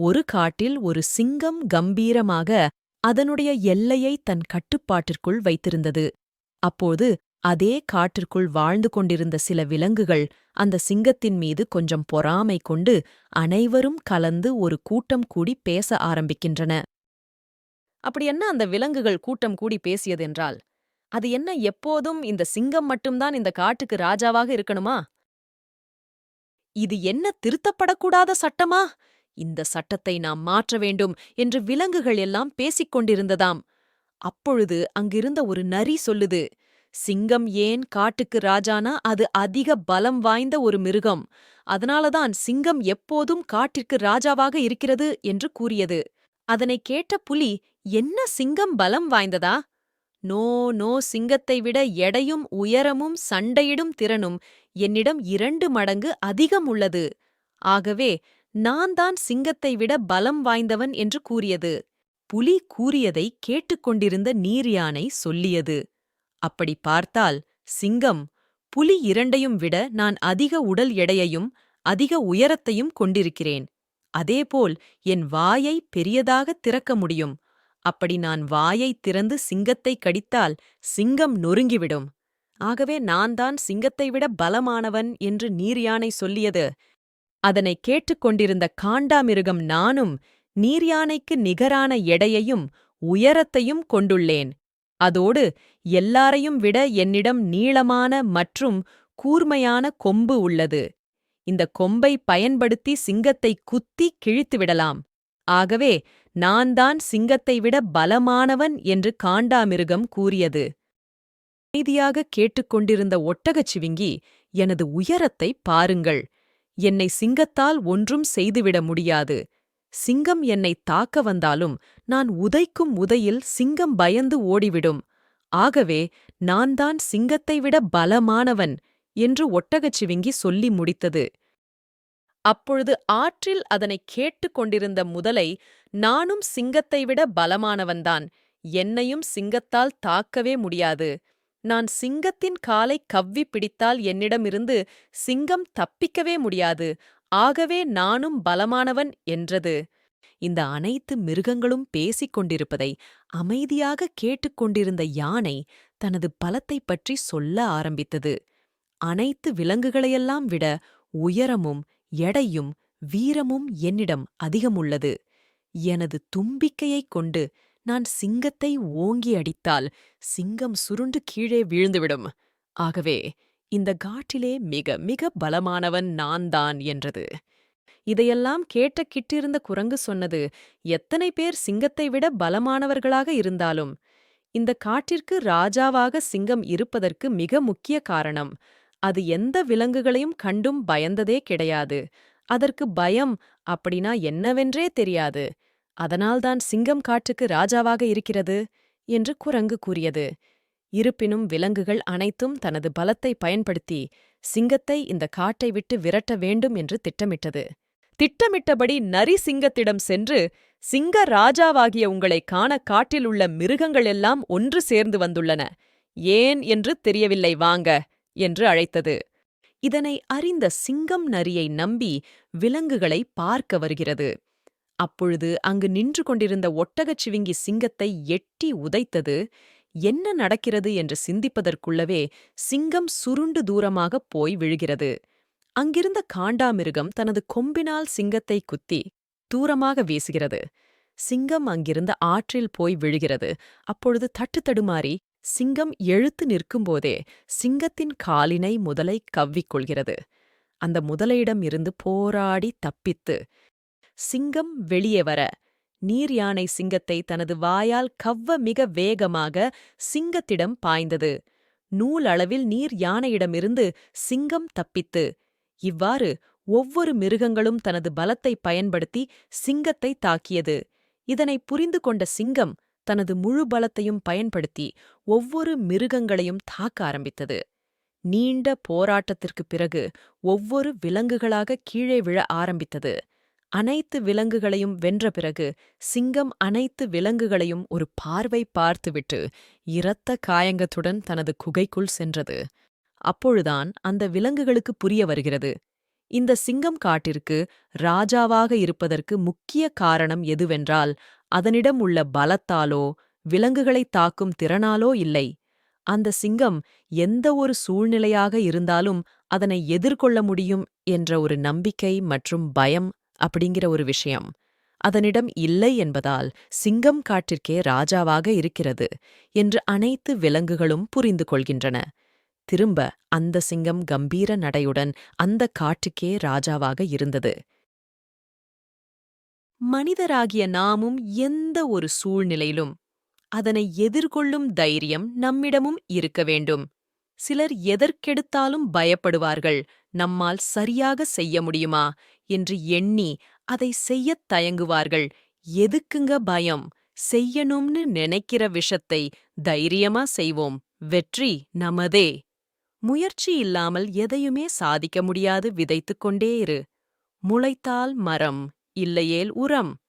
ஒரு காட்டில் ஒரு சிங்கம் கம்பீரமாக அதனுடைய எல்லையை தன் கட்டுப்பாட்டிற்குள் வைத்திருந்தது. அப்போது அதே காட்டிற்குள் வாழ்ந்து கொண்டிருந்த சில விலங்குகள் அந்த சிங்கத்தின் மீது கொஞ்சம் பொறாமை கொண்டு அனைவரும் கலந்து ஒரு கூட்டம் கூடி பேச ஆரம்பிக்கின்றன. அப்படி என்ன அந்த விலங்குகள் கூட்டம் கூடி பேசியதென்றால் அது என்ன எப்போதும் இந்த சிங்கம் மட்டும்தான் இந்த காட்டுக்கு ராஜாவாக இருக்கணுமா? இது என்ன திருத்தப்படக்கூடாத சட்டமா? இந்த சட்டத்தை நாம் மாற்ற வேண்டும் என்று விலங்குகள் எல்லாம் பேசிக் கொண்டிருந்ததாம். அப்பொழுது அங்கிருந்த ஒரு நரி சொல்லுது சிங்கம் ஏன் காட்டுக்கு ராஜானா? அது அதிக பலம் வாய்ந்த ஒரு மிருகம். அதனாலதான் சிங்கம் எப்போதும் காட்டிற்கு ராஜாவாக இருக்கிறது என்று கூறியது. அதனை கேட்ட புலி என்ன சிங்கம் பலம் வாய்ந்ததா? நோ நோ சிங்கத்தை விட எடையும் உயரமும் சண்டையிடும் திறனும் என்னிடம் இரண்டு மடங்கு அதிகம் உள்ளது. ஆகவே நான் தான் சிங்கத்தை விட பலம் வாய்ந்தவன் என்று கூறியது. புலி கூறியதை கேட்டுக்கொண்டிருந்த நீர்யானை சொல்லியது. அப்படி பார்த்தால் சிங்கம் புலி இரண்டையும் விட நான் அதிக உடல் எடையையும் அதிக உயரத்தையும் கொண்டிருக்கிறேன். அதேபோல் என் வாயை பெரியதாக திறக்க முடியும். அப்படி நான் வாயைத் திறந்து சிங்கத்தை கடித்தால் சிங்கம் நொறுங்கிவிடும். ஆகவே நான் தான் சிங்கத்தை விட பலமானவன் என்று நீர்யானை சொல்லியது. அதனை கேட்டுக்கொண்டிருந்த காண்டாமிருகம் நானும் நீர்யானைக்கு நிகரான எடையையும் உயரத்தையும் கொண்டுள்ளேன். அதோடு எல்லாரையும் விட என்னிடம் நீளமான மற்றும் கூர்மையான கொம்பு உள்ளது. இந்த கொம்பை பயன்படுத்தி சிங்கத்தை குத்தி கிழித்துவிடலாம் ஆகவே நான் தான் சிங்கத்தை விட பலமானவன் என்று காண்டாமிருகம் கூறியது. அமைதியாக கேட்டுக்கொண்டிருந்த ஒட்டகச்சிவிங்கி எனது உயரத்தை பாருங்கள். என்னை சிங்கத்தால் ஒன்றும் செய்துவிட முடியாது. சிங்கம் என்னை தாக்க வந்தாலும் நான் உதைக்கும் உதையில் சிங்கம் பயந்து ஓடிவிடும். ஆகவே நான் தான் சிங்கத்தை விட பலமானவன் என்று ஒட்டகச்சிவிங்கி சொல்லி முடித்தது. அப்பொழுது ஆற்றில் அதனைக் கேட்டுக் கொண்டிருந்த முதலை நானும் சிங்கத்தை விட பலமானவன்தான். என்னையும் சிங்கத்தால் தாக்கவே முடியாது. நான் சிங்கத்தின் காலை கவ்வி பிடித்தால் என்னிடமிருந்து சிங்கம் தப்பிக்கவே முடியாது. ஆகவே நானும் பலமானவன் என்றது. இந்த அனைத்து மிருகங்களும் பேசிக் கொண்டிருப்பதை அமைதியாக கேட்டுக்கொண்டிருந்த யானை தனது பலத்தைப் பற்றி சொல்ல ஆரம்பித்தது. அனைத்து விலங்குகளையெல்லாம் விட உயரமும் எடையும் வீரமும் என்னிடம் அதிகமுள்ளது. எனது தும்பிக்கையைக் கொண்டு நான் சிங்கத்தை ஓங்கி அடித்தால் சிங்கம் சுருண்டு கீழே வீழ்ந்துவிடும். ஆகவே இந்த காட்டிலே மிக மிக பலமானவன் நான்தான் என்றது. இதையெல்லாம் கேட்ட கிட்டிருந்த குரங்கு சொன்னது எத்தனை பேர் சிங்கத்தை விட பலமானவர்களாக இருந்தாலும் இந்த காட்டிற்கு ராஜாவாக சிங்கம் இருப்பதற்கு மிக முக்கிய காரணம் அது எந்த விலங்குகளையும் கண்டும் பயந்ததே கிடையாது. அதற்கு பயம் அப்படின்னா என்னவென்றே தெரியாது. அதனால்தான் சிங்கம் காட்டுக்கு ராஜாவாக இருக்கிறது என்று குரங்கு கூறியது. இருப்பினும் விலங்குகள் அனைத்தும் தனது பலத்தை பயன்படுத்தி சிங்கத்தை இந்த காட்டை விட்டு விரட்ட வேண்டும் என்று திட்டமிட்டது. திட்டமிட்டபடி நரி சிங்கத்திடம் சென்று சிங்க ராஜாவாகிய உங்களைக் காண காட்டில் உள்ள மிருகங்கள் எல்லாம் ஒன்று சேர்ந்து வந்துள்ளன. ஏன் என்று தெரியவில்லை வாங்க என்று அழைத்தது. இதனை அறிந்த சிங்கம் நரியை நம்பி விலங்குகளை பார்க்க வருகிறது. அப்பொழுது அங்கு நின்று கொண்டிருந்த ஒட்டகச் சிவிங்கி சிங்கத்தை எட்டி உதைத்தது என்ன நடக்கிறது? என்று சிந்திப்பதற்குள்ளவே சிங்கம் சுருண்டு தூரமாகப் போய் விழுகிறது. அங்கிருந்த காண்டாமிருகம் தனது கொம்பினால் சிங்கத்தை குத்தி தூரமாக வீசுகிறது. சிங்கம் அங்கிருந்த ஆற்றில் போய் விழுகிறது. அப்பொழுது தட்டு தடுமாறி சிங்கம் எழுத்து நிற்கும்போதே சிங்கத்தின் காலினை முதலை கவ்விக்கொள்கிறது அந்த முதலையிடம் இருந்து போராடி தப்பித்து சிங்கம் வெளியே வர. நீர் யானை சிங்கத்தை தனது வாயால் கவ்வ மிக வேகமாக சிங்கத்திடம் பாய்ந்தது. நூல் அளவில் நீர் யானையிடமிருந்து சிங்கம் தப்பித்து. இவ்வாறு ஒவ்வொரு மிருகங்களும் தனது பலத்தை பயன்படுத்தி சிங்கத்தை தாக்கியது. இதனை புரிந்து கொண்ட சிங்கம் தனது முழு பலத்தையும் பயன்படுத்தி ஒவ்வொரு மிருகங்களையும் தாக்க ஆரம்பித்தது. நீண்ட போராட்டத்திற்குப் பிறகு ஒவ்வொரு விலங்குகளாக கீழே விழ ஆரம்பித்தது. அனைத்து விலங்குகளையும் வென்ற பிறகு சிங்கம் அனைத்து விலங்குகளையும் ஒரு பார்வை பார்த்துவிட்டு இரத்த காயங்கத்துடன் தனது குகைக்குள் சென்றது. அப்பொழுதான் அந்த விலங்குகளுக்கு புரிய வருகிறது. இந்த சிங்கம் காட்டிற்கு ராஜாவாக இருப்பதற்கு முக்கிய காரணம் எதுவென்றால் அதனிடம் உள்ள பலத்தாலோ விலங்குகளைத் தாக்கும் திறனாலோ இல்லை. அந்த சிங்கம் எந்த ஒரு சூழ்நிலையாக இருந்தாலும் அதனை எதிர்கொள்ள முடியும் என்ற ஒரு நம்பிக்கை மற்றும் பயம் அப்படிங்கிற ஒரு விஷயம். அதனிடம் இல்லை என்பதால் சிங்கம் காட்டிற்கே ராஜாவாக இருக்கிறது என்று அனைத்து விலங்குகளும் புரிந்து கொள்கின்றன. திரும்ப அந்த சிங்கம் கம்பீர நடையுடன் அந்த காட்டுக்கே ராஜாவாக இருந்தது. மனிதராகிய நாமும் எந்த ஒரு சூழ்நிலையிலும் அதனை எதிர்கொள்ளும் தைரியம் நம்மிடமும் இருக்க வேண்டும். சிலர் எதற்கெடுத்தாலும் பயப்படுவார்கள். நம்மால் சரியாக செய்ய முடியுமா? என்று எண்ணி அதை செய்யத் தயங்குவார்கள். எதுக்குங்க பயம்? செய்யணும்னு நினைக்கிற விஷத்தை தைரியமா செய்வோம். வெற்றி நமதே. முயற்சி இல்லாமல் எதையுமே சாதிக்க முடியாது. விதைத்துக் கொண்டே இரு. முளைத்தால் மரம் இல்லையேல் உரம்.